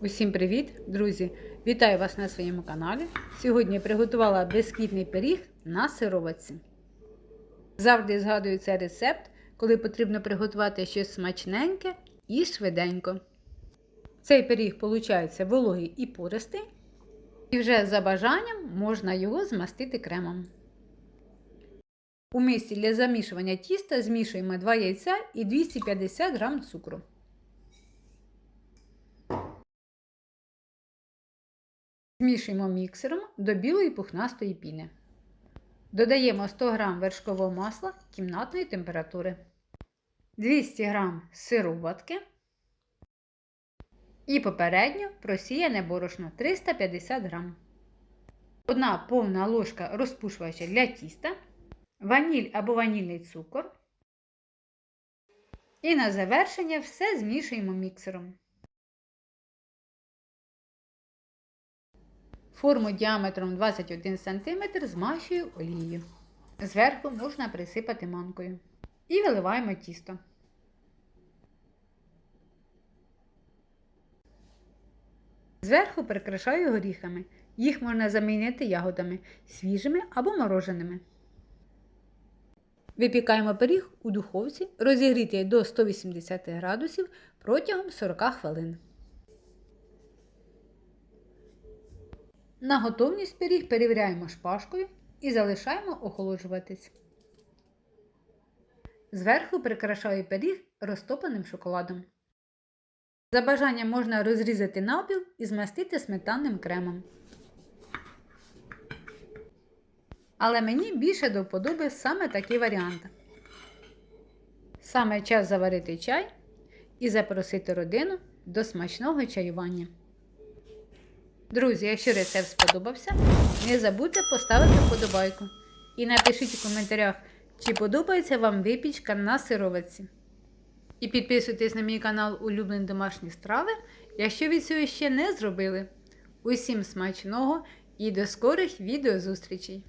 Усім привіт, друзі! Вітаю вас на своєму каналі. Сьогодні я приготувала безквітний пиріг на сироватці. Завжди згадую цей рецепт, коли потрібно приготувати щось смачненьке і швиденько. Цей пиріг виходить вологий і пористий, і вже за бажанням можна його змастити кремом. У мисці для замішування тіста змішуємо 2 яйця і 250 г цукру. Змішуємо міксером до білої пухнастої піни. Додаємо 100 г вершкового масла кімнатної температури, 200 г сироватки і попередньо просіяне борошно 350 г. Одна повна ложка розпушувача для тіста, ваніль або ванільний цукор. І на завершення все змішуємо міксером. Форму діаметром 21 см змащую олією. Зверху можна присипати манкою. І виливаємо тісто. Зверху прикрашаю горіхами. Їх можна замінити ягодами свіжими або мороженими. Випікаємо пиріг у духовці, розігрітий до 180 градусів протягом 40 хвилин. На готовність пиріг перевіряємо шпажкою і залишаємо охолоджуватись. Зверху прикрашаю пиріг розтопленим шоколадом. За бажанням можна розрізати навпіл і змастити сметанним кремом. Але мені більше до вподоби саме такий варіант. Саме час заварити чай і запросити родину до смачного чаювання. Друзі, якщо рецепт сподобався, не забудьте поставити вподобайку. І напишіть у коментарях, чи подобається вам випічка на сировиці. І підписуйтесь на мій канал Улюблені домашні страви, якщо ви цього ще не зробили. Усім смачного і до скорих відеозустрічей!